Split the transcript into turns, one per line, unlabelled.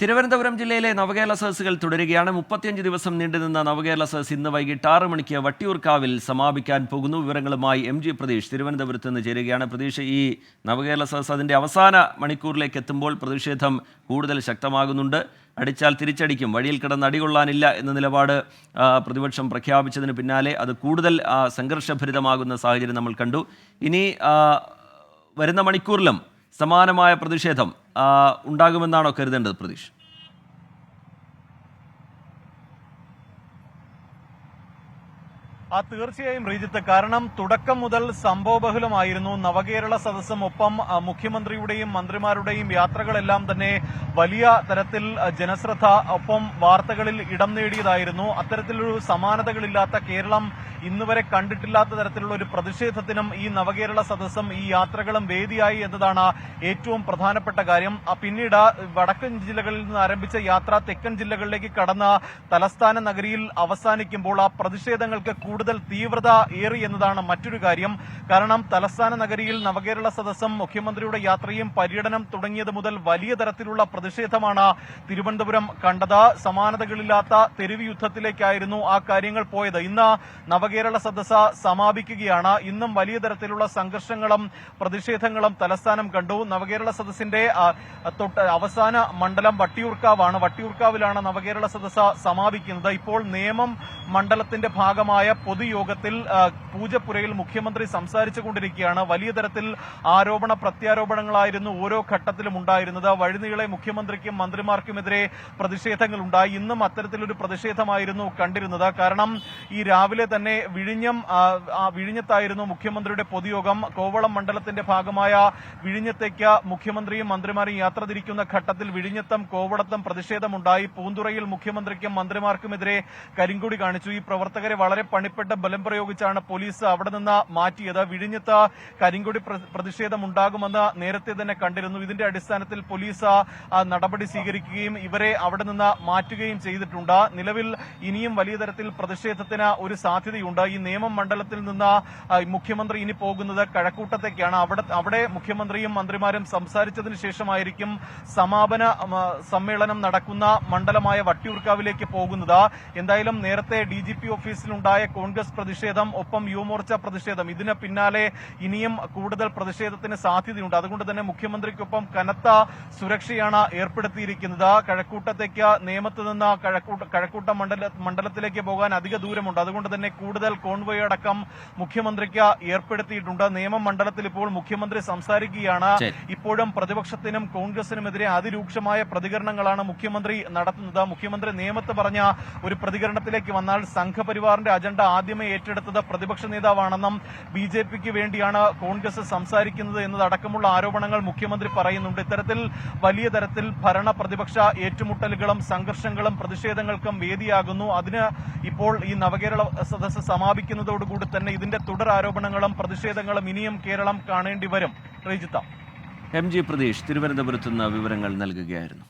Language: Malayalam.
തിരുവനന്തപുരം ജില്ലയിലെ നവകേരള സദസ്സുകൾ തുടരുകയാണ്. മുപ്പത്തിയഞ്ച് ദിവസം നീണ്ടുനിന്ന നവകേരള സദസ് ഇന്ന് വൈകിട്ട് ആറ് മണിക്ക് വട്ടിയൂർക്കാവിൽ സമാപിക്കാൻ പോകുന്നു. വിവരങ്ങളുമായി എം ജി പ്രതീഷ് തിരുവനന്തപുരത്ത് നിന്ന് ചേരുകയാണ്. പ്രതീഷ് ഈ നവകേരള സദസ് അതിന്റെ അവസാന മണിക്കൂറിലേക്ക് എത്തുമ്പോൾ പ്രതിഷേധം കൂടുതൽ ശക്തമാകുന്നുണ്ട്. അടിച്ചാൽ തിരിച്ചടിക്കും. വഴിയിൽ കിടന്ന് അടികൊള്ളാനില്ല എന്ന നിലപാട് പ്രതിപക്ഷം പ്രഖ്യാപിച്ചതിന് പിന്നാലെ അത് കൂടുതൽ സംഘർഷഭരിതമാകുന്ന സാഹചര്യം നമ്മൾ കണ്ടു. ഇനി വരുന്ന മണിക്കൂറിലും സമാനമായ പ്രതിഷേധം ഉണ്ടാകുമെന്നാണോ കരുതേണ്ടത് പ്രതീഷ്?
ആ തീർച്ചയായും റീജിത്ത്. കാരണം തുടക്കം മുതൽ സംഭവബഹുലമായിരുന്നു. നവകേരള സദസ്സും ഒപ്പം മുഖ്യമന്ത്രിയുടെയും മന്ത്രിമാരുടെയും യാത്രകളെല്ലാം തന്നെ വലിയ തരത്തിൽ ജനശ്രദ്ധ ഒപ്പം വാർത്തകളിൽ ഇടം നേടിയതായിരുന്നു. അത്തരത്തിലൊരു സമാനതകളില്ലാത്ത കേരളം ഇന്ന് വരെ കണ്ടിട്ടില്ലാത്ത തരത്തിലുള്ള ഒരു പ്രതിഷേധത്തിനും ഈ നവകേരള സദസ്സും ഈ യാത്രകളും വേദിയായി എന്നതാണ് ഏറ്റവും പ്രധാനപ്പെട്ട കാര്യം. പിന്നീട് വടക്കൻ ജില്ലകളിൽ നിന്ന് ആരംഭിച്ച യാത്ര തെക്കൻ ജില്ലകളിലേക്ക് കടന്ന തലസ്ഥാന നഗരിയിൽ അവസാനിക്കുമ്പോൾ ആ പ്രതിഷേധങ്ങൾക്ക് കൂടുതൽ തീവ്രത ഏറി എന്നതാണ് മറ്റൊരു കാര്യം. കാരണം തലസ്ഥാന നഗരിയിൽ നവകേരള സദസ്സും മുഖ്യമന്ത്രിയുടെ യാത്രയും പര്യടനം തുടങ്ങിയത് മുതൽ വലിയ തരത്തിലുള്ള പ്രതിഷേധമാണ് തിരുവനന്തപുരം കണ്ടത്. സമാനതകളില്ലാത്ത തെരുവ് യുദ്ധത്തിലേക്കായിരുന്നു ആ കാര്യങ്ങൾ പോയത്. ഇന്ന് നവകേരള സദസ്സ് സമാപിക്കുകയാണ്. ഇന്നും വലിയ തരത്തിലുള്ള സംഘർഷങ്ങളും പ്രതിഷേധങ്ങളും തലസ്ഥാനം കണ്ടു. നവകേരള സദസ്സിന്റെ അവസാന മണ്ഡലം വട്ടിയൂർക്കാവാണ്. വട്ടിയൂർക്കാവിലാണ് നവകേരള സദസ്സ് സമാപിക്കുന്നത്. ഇപ്പോൾ നിയമം മണ്ഡലത്തിന്റെ ഭാഗമായ പൊതുയോഗത്തിൽ പൂജപ്പുരയിൽ മുഖ്യമന്ത്രി സംസാരിച്ചു കൊണ്ടിരിക്കുകയാണ് വലിയ തരത്തിൽ ആരോപണ പ്രത്യാരോപണങ്ങളായിരുന്നു ഓരോ ഘട്ടത്തിലും ഉണ്ടായിരുന്നത്. വഴിനീളെ മുഖ്യമന്ത്രിക്കും മന്ത്രിമാർക്കുമെതിരെ പ്രതിഷേധങ്ങൾ ഉണ്ടായി ഇന്നും അത്തരത്തിലൊരു പ്രതിഷേധമായിരുന്നു കണ്ടിരുന്നത്. കാരണം ഈ രാവിലെ തന്നെ വിഴിഞ്ഞം ആ, വിഴിഞ്ഞത്തായിരുന്നു മുഖ്യമന്ത്രിയുടെ പൊതുയോഗം. കോവളം മണ്ഡലത്തിന്റെ ഭാഗമായ വിഴിഞ്ഞത്തേക്ക് മുഖ്യമന്ത്രിയും മന്ത്രിമാരും യാത്ര തിരിക്കുന്ന ഘട്ടത്തിൽ വിഴിഞ്ഞത്തം കോവളത്തും പ്രതിഷേധമുണ്ടായി. പൂന്തുറയിൽ മുഖ്യമന്ത്രിക്കും മന്ത്രിമാർക്കുമെതിരെ കരിങ്കൊടി കാണിച്ചു. ഈ പ്രവർത്തകരെ വളരെ പണിപ്പെട്ട് ബലം പ്രയോഗിച്ചാണ് പോലീസ് അവിടെ നിന്ന് മാറ്റിയത്. വിഴിഞ്ഞത്ത് കരിങ്കൊടി പ്രതിഷേധമുണ്ടാകുമെന്ന് നേരത്തെ തന്നെ കണ്ടിരുന്നു. ഇതിന്റെ അടിസ്ഥാനത്തിൽ പോലീസ് നടപടി സ്വീകരിക്കുകയും ഇവരെ അവിടെ നിന്ന് മാറ്റുകയും ചെയ്തിട്ടുണ്ട്. നിലവിൽ ഇനിയും വലിയ തരത്തിൽ പ്രതിഷേധത്തിന് ഒരു സാധ്യതയുണ്ട്. ഈ നിയമം മണ്ഡലത്തിൽ നിന്ന് മുഖ്യമന്ത്രി ഇനി പോകുന്നത് കഴക്കൂട്ടത്തേക്കാണ്. അവിടെ അവിടെ മുഖ്യമന്ത്രിയും മന്ത്രിമാരും സംസാരിച്ചതിന് ശേഷമായിരിക്കും സമാപന സമ്മേളനം നടക്കുന്ന മണ്ഡലമായ വട്ടിയൂർക്കാവിലേക്ക് പോകുന്നത്. എന്തായാലും നേരത്തെ ഡി ജി പി ഓഫീസിലുണ്ടായ കോൺഗ്രസ് പ്രതിഷേധം ഒപ്പം യുവമോർച്ച പ്രതിഷേധം. ഇതിന് പിന്നാലെ ഇനിയും കൂടുതൽ പ്രതിഷേധത്തിന് സാധ്യതയുണ്ട്. അതുകൊണ്ട് തന്നെ മുഖ്യമന്ത്രിക്കൊപ്പം കനത്ത സുരക്ഷയാണ് ഏർപ്പെടുത്തിയിരിക്കുന്നത്. കഴക്കൂട്ടത്തേക്ക് നിയമത്ത് നിന്ന് കഴക്കൂട്ട കഴക്കൂട്ട മണ്ഡല മണ്ഡലത്തിലേക്ക് പോകാൻ അധിക ദൂരമുണ്ട്. അതുകൊണ്ട് തന്നെ കൂടുതൽ കോൺവോയ് അടക്കം മുഖ്യമന്ത്രിക്ക് ഏർപ്പെടുത്തിയിട്ടുണ്ട്. നിയമം മണ്ഡലത്തിൽ ഇപ്പോൾ മുഖ്യമന്ത്രി സംസാരിക്കുകയാണ്. ഇപ്പോഴും പ്രതിപക്ഷത്തിനും കോൺഗ്രസിനുമെതിരെ അതിരൂക്ഷമായ പ്രതികരണങ്ങളാണ് മുഖ്യമന്ത്രി നടത്തുന്നത്. മുഖ്യമന്ത്രി നിയമത്ത് പറഞ്ഞ ഒരു പ്രതികരണത്തിലേക്ക് വന്നാൽ സംഘപരിവാറിന്റെ അജണ്ട ആദ്യമേ ഏറ്റെടുത്തത് പ്രതിപക്ഷ നേതാവാണെന്നും ബി ജെ പിക്ക് വേണ്ടിയാണ് കോൺഗ്രസ് സംസാരിക്കുന്നത് എന്നതടക്കമുള്ള ആരോപണങ്ങൾ മുഖ്യമന്ത്രി പറയുന്നുണ്ട്. ഇത്തരത്തിൽ വലിയ തരത്തിൽ ഭരണ പ്രതിപക്ഷ ഏറ്റുമുട്ടലുകളും സംഘർഷങ്ങളും പ്രതിഷേധങ്ങൾക്കും വേദിയാകുന്നു. അതിന് ഇപ്പോൾ ഈ നവകേരള സദസ്സ് സമാപിക്കുന്നതോടുകൂടി തന്നെ ഇതിന്റെ തുടർ ആരോപണങ്ങളും പ്രതിഷേധങ്ങളും ഇനിയും കേരളം കാണേണ്ടി വരും.
എം ജി പ്രതീഷ് തിരുവനന്തപുരത്ത് നിന്ന് വിവരങ്ങൾ നൽകുകയായിരുന്നു.